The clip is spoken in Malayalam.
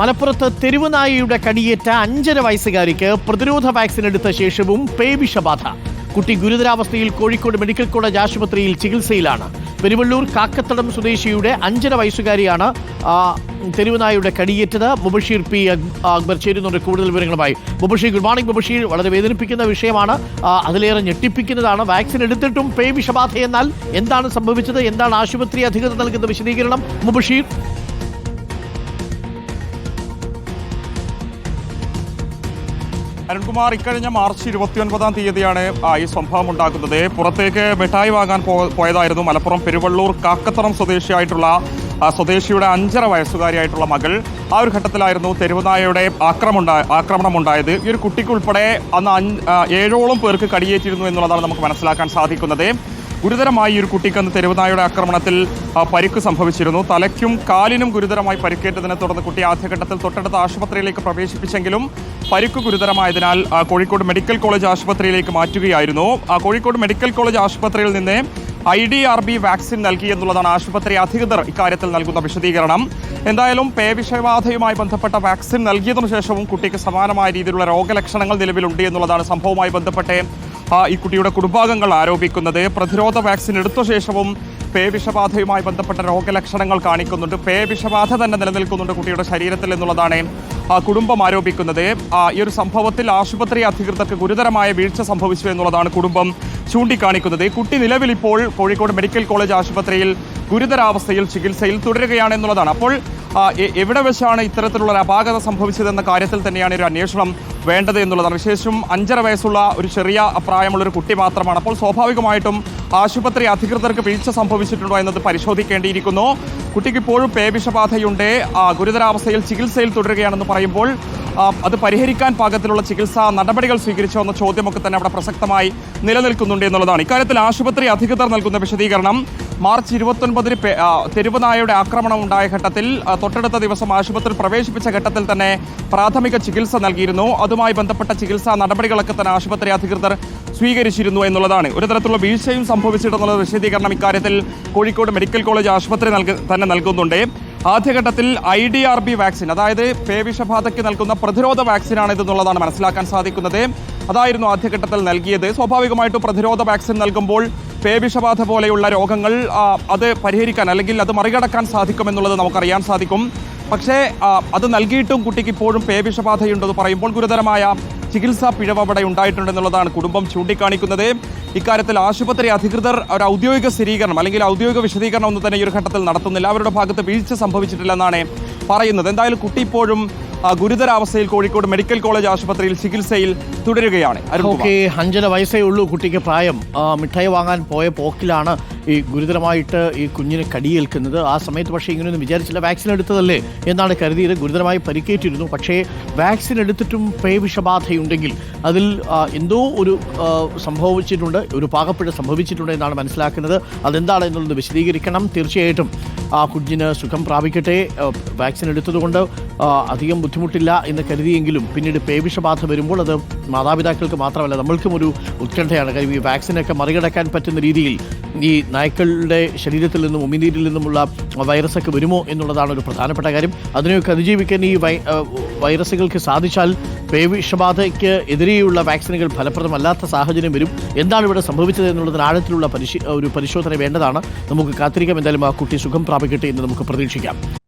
മലപ്പുറത്ത് തെരുവുനായയുടെ കടിയേറ്റ അഞ്ചര വയസ്സുകാരിക്ക് പ്രതിരോധ വാക്സിൻ എടുത്ത ശേഷവും പേവിഷബാധ. കുട്ടി ഗുരുതരാവസ്ഥയിൽ കോഴിക്കോട് മെഡിക്കൽ കോളേജ് ആശുപത്രിയിൽ ചികിത്സയിലാണ്. പെരുവള്ളൂർ കാക്കത്തടം സ്വദേശിയുടെ അഞ്ചര വയസ്സുകാരിയാണ് തെരുവുനായയുടെ കടിയേറ്റത്. മുബഷീർ പി അക്- അക്ബർ ചേരുന്നുണ്ട് കൂടുതൽ വിവരങ്ങളുമായി. മുബഷീർ ഗുഡ് മോർണിംഗ് മുബഷീർ വളരെ വേദനിപ്പിക്കുന്ന വിഷയമാണ്. അതിലേറെ ഞെട്ടിപ്പിക്കുന്നതാണ്. വാക്സിൻ എടുത്തിട്ടും പേവിഷബാധ എന്നാൽ എന്താണ് സംഭവിച്ചത്? എന്താണ് ആശുപത്രി അധികൃതർ നൽകുന്ന വിശദീകരണം? മുബഷീർ അരുൺകുമാർ ഇക്കഴിഞ്ഞ മാർച്ച് ഇരുപത്തിയൊൻപതാം തീയതിയാണ് ഈ സംഭവം ഉണ്ടാക്കുന്നത് പുറത്തേക്ക് മിഠായി വാങ്ങാൻ പോയതായിരുന്നു മലപ്പുറം പെരുവള്ളൂർ കാക്കത്തറം സ്വദേശിയായിട്ടുള്ള സ്വദേശിയുടെ അഞ്ചര വയസ്സുകാരിയായിട്ടുള്ള മകൾ. ആ ഒരു ഘട്ടത്തിലായിരുന്നു തെരുവുനായയുടെ ആക്രമണ ആക്രമണമുണ്ടായത്. ഈ ഒരു കുട്ടിക്കുൾപ്പെടെ അന്ന് ഏഴോളം പേർക്ക് കടിയേറ്റിരുന്നു എന്നുള്ളതാണ് നമുക്ക് മനസ്സിലാക്കാൻ സാധിക്കുന്നത്. ഗുരുതരമായി ഒരു കുട്ടിക്ക് അന്ന് തെരുവുനായുടെ ആക്രമണത്തിൽ പരിക്ക് സംഭവിച്ചിരുന്നു. തലയ്ക്കും കാലിനും ഗുരുതരമായി പരിക്കേറ്റതിനെ തുടർന്ന് കുട്ടി ആദ്യഘട്ടത്തിൽ തൊട്ടടുത്ത ആശുപത്രിയിലേക്ക് പ്രവേശിപ്പിച്ചെങ്കിലും പരിക്ക് ഗുരുതരമായതിനാൽ കോഴിക്കോട് മെഡിക്കൽ കോളേജ് ആശുപത്രിയിലേക്ക് മാറ്റുകയായിരുന്നു. കോഴിക്കോട് മെഡിക്കൽ കോളേജ് ആശുപത്രിയിൽ നിന്ന് I D R B vaccine നൽകി എന്നുള്ളതാണ് ആശുപത്രി അധികൃതർ ഇക്കാര്യത്തിൽ നൽകുന്ന വിശദീകരണം. എന്തായാലും പേവിഷബാധയുമായി ബന്ധപ്പെട്ട വാക്സിൻ നൽകിയതിനു ശേഷവും കുട്ടിക്ക് സമാനമായ രീതിയിലുള്ള രോഗലക്ഷണങ്ങൾ നിലവിലുണ്ട് എന്നുള്ളതാണ് സംഭവവുമായി ബന്ധപ്പെട്ട് ഈ കുട്ടിയുടെ കുടുംബാംഗങ്ങൾ ആരോപിക്കുന്നത് പ്രതിരോധ വാക്സിൻ എടുത്ത ശേഷവും പേ വിഷബാധയുമായി ബന്ധപ്പെട്ട രോഗലക്ഷണങ്ങൾ കാണിക്കുന്നുണ്ട്. പേ വിഷബാധ തന്നെ നിലനിൽക്കുന്നുണ്ട് കുട്ടിയുടെ ശരീരത്തിൽ എന്നുള്ളതാണ് ആ, കുടുംബം ആരോപിക്കുന്നത്. ഈ ഒരു സംഭവത്തിൽ ആശുപത്രി അധികൃതർക്ക് ഗുരുതരമായ വീഴ്ച സംഭവിച്ചു എന്നുള്ളതാണ് കുടുംബം ചൂണ്ടിക്കാണിക്കുന്നത്. കുട്ടി നിലവിൽ ഇപ്പോൾ കോഴിക്കോട് മെഡിക്കൽ കോളേജ് ആശുപത്രിയിൽ ഗുരുതരാവസ്ഥയിൽ ചികിത്സയിൽ തുടരുകയാണ് എന്നുള്ളതാണ്. അപ്പോൾ എവിടെ വെച്ചാണ് ഇത്തരത്തിലുള്ള ഒരു അപാകത സംഭവിച്ചതെന്ന കാര്യത്തിൽ തന്നെയാണ് ഒരു അന്വേഷണം വേണ്ടത് എന്നുള്ളതാണ്. വിശേഷം അഞ്ചര വയസ്സുള്ള ഒരു ചെറിയ പ്രായമുള്ള ഒരു കുട്ടി മാത്രമാണ്. അപ്പോൾ സ്വാഭാവികമായിട്ടും ആശുപത്രി അധികൃതർക്ക് വീഴ്ച സംഭവിച്ചിട്ടുണ്ടോ എന്നത് പരിശോധിക്കേണ്ടിയിരിക്കുന്നു. കുട്ടിക്ക് ഇപ്പോഴും പേവിഷബാധയുണ്ട് ഗുരുതരാവസ്ഥയിൽ ചികിത്സയിൽ തുടരുകയാണെന്ന് പറയുമ്പോൾ അത് പരിഹരിക്കാൻ പാകത്തിലുള്ള ചികിത്സാ നടപടികൾ സ്വീകരിച്ചോ എന്ന ചോദ്യമൊക്കെ തന്നെ അവിടെ പ്രസക്തമായി നിലനിൽക്കുന്നുണ്ട് എന്നുള്ളതാണ്. ഇക്കാര്യത്തിൽ ആശുപത്രി അധികൃതർ നൽകുന്ന വിശദീകരണം മാർച്ച് ഇരുപത്തൊൻപതിന് തെരുവ് നായയുടെ ആക്രമണം ഉണ്ടായ ഘട്ടത്തിൽ തൊട്ടടുത്ത ദിവസം ആശുപത്രിയിൽ പ്രവേശിപ്പിച്ച ഘട്ടത്തിൽ തന്നെ പ്രാഥമിക ചികിത്സ നൽകിയിരുന്നു. അതുമായി ബന്ധപ്പെട്ട ചികിത്സാ നടപടികളൊക്കെ തന്നെ ആശുപത്രി അധികൃതർ സ്വീകരിച്ചിരുന്നു എന്നുള്ളതാണ്. ഒരു തരത്തിലുള്ള വീഴ്ചയും സംഭവിച്ചിട്ടുള്ള വിശദീകരണം ഇക്കാര്യത്തിൽ കോഴിക്കോട് മെഡിക്കൽ കോളേജ് ആശുപത്രി തന്നെ നൽകുന്നുണ്ട്. ആദ്യഘട്ടത്തിൽ I D R B vaccine അതായത് പേവിഷബാധയ്ക്ക് നൽകുന്ന പ്രതിരോധ വാക്സിനാണ് ഇതെന്നുള്ളതാണ് മനസ്സിലാക്കാൻ സാധിക്കുന്നത്. അതായിരുന്നു ആദ്യഘട്ടത്തിൽ നൽകിയത്. സ്വാഭാവികമായിട്ടും പ്രതിരോധ വാക്സിൻ നൽകുമ്പോൾ പേവിഷബാധ പോലെയുള്ള രോഗങ്ങൾ അത് പരിഹരിക്കാൻ അല്ലെങ്കിൽ അത് മറികടക്കാൻ സാധിക്കുമെന്നുള്ളത് നമുക്കറിയാൻ സാധിക്കും. പക്ഷേ അത് നൽകിയിട്ടും കുട്ടിക്ക് ഇപ്പോഴും പേവിഷബാധയുണ്ടെന്ന് പറയുമ്പോൾ ഗുരുതരമായ ചികിത്സാ പിഴവ് അവിടെ ഉണ്ടായിട്ടുണ്ടെന്നുള്ളതാണ് കുടുംബം ചൂണ്ടിക്കാണിക്കുന്നത്. ഇക്കാര്യത്തിൽ ആശുപത്രി അധികൃതർ ഒരു ഔദ്യോഗിക സ്ഥിരീകരണം അല്ലെങ്കിൽ ഔദ്യോഗിക വിശദീകരണം ഒന്നും തന്നെ ഈ ഒരു ഘട്ടത്തിൽ നടത്തുന്നില്ല. അവരുടെ ഭാഗത്ത് വീഴ്ച സംഭവിച്ചിട്ടില്ലെന്നാണ് പറയുന്നത്. എന്തായാലും കുട്ടി ഇപ്പോഴും ഗുരുതരാവസ്ഥയിൽ കോഴിക്കോട് മെഡിക്കൽ കോളേജ് ആശുപത്രിയിൽ ചികിത്സയിൽ തുടരുകയാണ്. അഞ്ചര വയസ്സേ ഉള്ളൂ കുട്ടിക്ക് പ്രായം. മിഠായി വാങ്ങാൻ പോയ പോക്കിലാണ് ഈ ഗുരുതരമായിട്ട് ഈ കുഞ്ഞിന് കടിയേൽക്കുന്നത്. ആ സമയത്ത് പക്ഷേ ഇങ്ങനെയൊന്നും വിചാരിച്ചില്ല. വാക്സിൻ എടുത്തതല്ലേ എന്നാണ് കരുതിയത്. ഗുരുതരമായി പരിക്കേറ്റിരുന്നു. പക്ഷേ വാക്സിൻ എടുത്തിട്ടും പേവിഷബാധയുണ്ടെങ്കിൽ അതിൽ എന്തോ ഒരു സംഭവിച്ചിട്ടുണ്ട്. ഒരു പാകപ്പിഴ സംഭവിച്ചിട്ടുണ്ട് എന്നാണ് മനസ്സിലാക്കുന്നത്. അതെന്താണ് എന്നുള്ളത് വിശദീകരിക്കണം. തീർച്ചയായിട്ടും ആ കുഞ്ഞിന് സുഖം പ്രാപിക്കട്ടെ. വാക്സിൻ എടുത്തതുകൊണ്ട് അധികം ബുദ്ധിമുട്ടില്ല എന്ന് കരുതിയെങ്കിലും പിന്നീട് പേവിഷബാധ വരുമ്പോൾ അത് മാതാപിതാക്കൾക്ക് മാത്രമല്ല നമ്മൾക്കും ഒരു ഉത്കണ്ഠയാണ്. കാര്യം ഈ വാക്സിനൊക്കെ മറികടക്കാൻ പറ്റുന്ന രീതിയിൽ ഈ നായ്ക്കളുടെ ശരീരത്തിൽ നിന്നും ഉമിനീരിൽ നിന്നുമുള്ള വൈറസൊക്കെ വരുമോ എന്നുള്ളതാണ് ഒരു പ്രധാനപ്പെട്ട കാര്യം. അതിനെയൊക്കെ അതിജീവിക്കാൻ ഈ വൈറസുകൾക്ക് സാധിച്ചാൽ പേവിഷബാധയ്ക്ക് എതിരെയുള്ള വാക്സിനുകൾ ഫലപ്രദമല്ലാത്ത സാഹചര്യം വരും. എന്താണ് ഇവിടെ സംഭവിച്ചത് എന്നുള്ളതിന് ആഴത്തിലുള്ള ഒരു പരിശോധന വേണ്ടതാണ്. നമുക്ക് കാത്തിരിക്കാം. എന്തായാലും ആ കുട്ടി സുഖം പ്രാപിക്കട്ടെ എന്ന് നമുക്ക് പ്രതീക്ഷിക്കാം.